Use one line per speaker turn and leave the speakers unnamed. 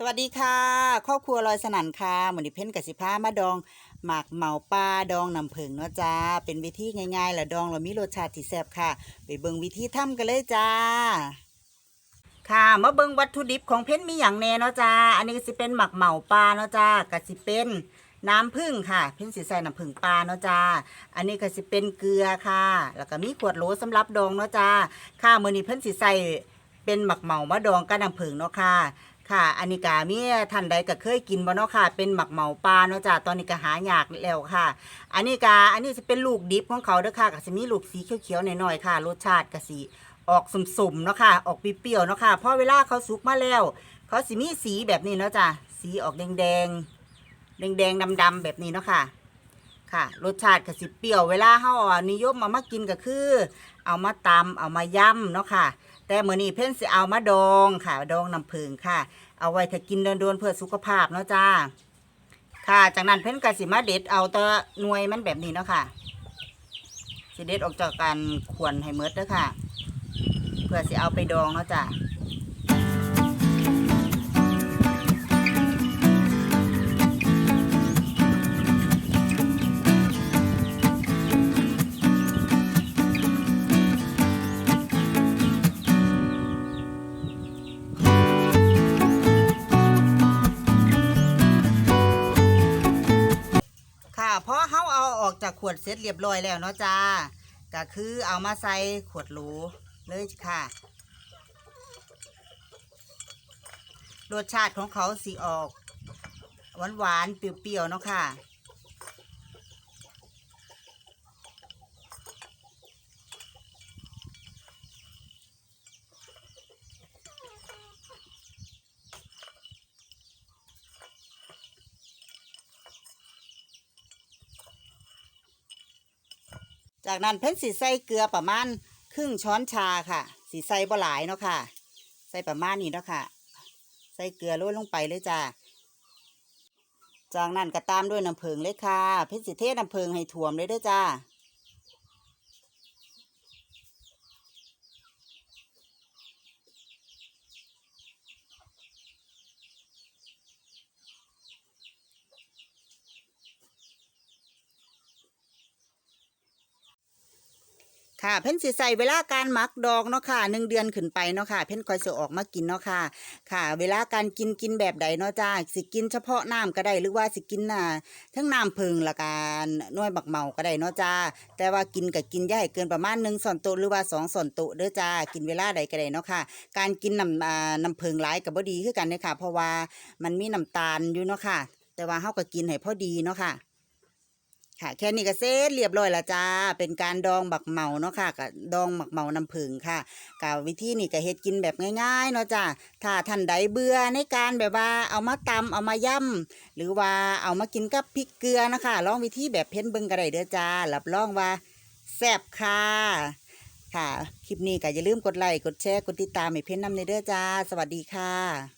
สวัสดีค่ะครอบครัวลอยสนันค่ะหมือนิเพ่นกับสิผ้ามาดอง หมากเหมาปลาดองน้ำผึ้งเนาะจ้า เป็นวิธีง่ายๆแหละดองเรามีรสชาติที่แซ่บค่ะ ไปเบิ่งวิธีทำกันเลยจ้า ค่ะมาเบิ่งวัตถุดิบของเพ่นมีอย่างแน่เนาะจ้า อันนี้ก็สิเป็นหมักเหมาปลาเนาะจ้าก็สิเป็นน้ำผึ้งค่ะ เพ่นสิใส่น้ำผึ้งปลาเนาะจ้า อันนี้ก็สิเป็นเกลือค่ะ แล้วก็มีขวดโหลสำหรับดองเนาะจ้า ค่ะมื้อนี้เพิ่นสิใส่เป็นหมักเหมามาดองกับน้ำผึ้งเนาะค่ะ ค่ะ อันนี้ก็มีท่านใดก็เคยกินบ่เนาะค่ะ เป็นหมักเหมาปลาเนาะจ้าตอนนี้ก็หายากแล้วค่ะ อันนี้ก็อันนี้จะเป็นลูกดิบของเขาเด้อค่ะก็จะมีลูกสีเขียวๆหน่อยๆค่ะ รสชาติก็สิออกสุ่มๆเนาะค่ะ ออกเปรี้ยวๆเนาะค่ะเพราะเวลาเขาสุกมาแล้ว เขาสิมีสีแบบนี้เนาะจ้ะสีออกแดงๆแดงๆดำๆแบบนี้เนาะค่ะ ค่ะ รสชาติก็สิเปรี้ยวเวลาเฮาอะนิยมมามากินก็คือ เอามาตำเอามาย่ำเนาะค่ะ แต่มื้อนี้เพิ่นสิเอามาดองค่ะดองน้ำผึ้งค่ะ เอาไว้ถ้ากินโดนๆเพื่อสุขภาพเนาะจ้า ค่ะจากนั้นเพิ่นก็สิมาเด็ดเอาแตัวหน่วยมันแบบนี้เนาะค่ะสิเด็ดออกจากการขวนให้หมดเด้อค่ะ เพื่อสิเอาไปดองเนาะจ้า พราะเขาเอาออกจากขวดเสร็จเรียบร้อยแล้วเนาะจ้าก็คือเอามาใส่ขวดโหลเลยค่ะ รสชาติของเขาสีออก หวานๆเปรี้ยวๆเนาะค่ะ จากนั้นเพิ่นสีใส่เกลือประมาณครึ่งช้อนชาค่ะ สีใส่บ่หลายเนาะค่ะ ใส่ประมาณนี้เนาะค่ะ ใส่เกลือโรยลงไปเลยจ้าจากนั้นก็ตามด้วยน้ำผึ้งเลยค่ะ เพิ่นสิเทน้ำผึ้งให้ถ่วมเลยด้วยจ้า ค่ะเพ่นสิใส่เวลาการหมักดองเนาะค่ะหนึ่งเดือนขึ้นไปเนาะค่ะเพ่นคอยสิออกมากินเนาะค่ะ ค่ะ เวลาการกินกินแบบใดเนาะจ้าสิกินเฉพาะน้ำก็ได้หรือว่าสิกินน่ะทั้งน้ำผึ้งละกันน้อยบักเมาก็ได้เนาะจ้าแต่ว่ากินกับกินย่าให้เกินประมาณหนึ่งส่วนโตหรือว่าสองส่วนโตเด้อจ้ากินเวลาใดก็ได้เนาะค่ะ การกินน้ำน้ำผึ้งหลายกับบ่ดีคือกันเนาะค่ะ เพราะว่ามันมีน้ำตาลอยู่เนาะค่ะ แต่ว่าเฮาก็กินให้พอดีเนาะค่ะ ค่ะแค่นี้ก็เสร็จเรียบร้อยละจ้า เป็นการดองบักเหมาเนาะค่ะกับดองบักเหมาน้ำผึ้งค่ะกับวิธีนี่ก็เฮ็ดกินแบบง่ายๆเนาะจ้าถ้าท่านใดเบื่อในการแบบว่าเอามาตำเอามาย่ำหรือว่าเอามากินกับพริกเกลือนะคะลองวิธีแบบเพ้นเบิ่งก็ได้เด้อจ้ารับรองว่าแซ่บค่ะค่ะ คลิปนี้ก็อย่าลืมกดไลค์กดแชร์กดติดตามให้เพ้นนำในเด้อจ้า สวัสดีค่ะ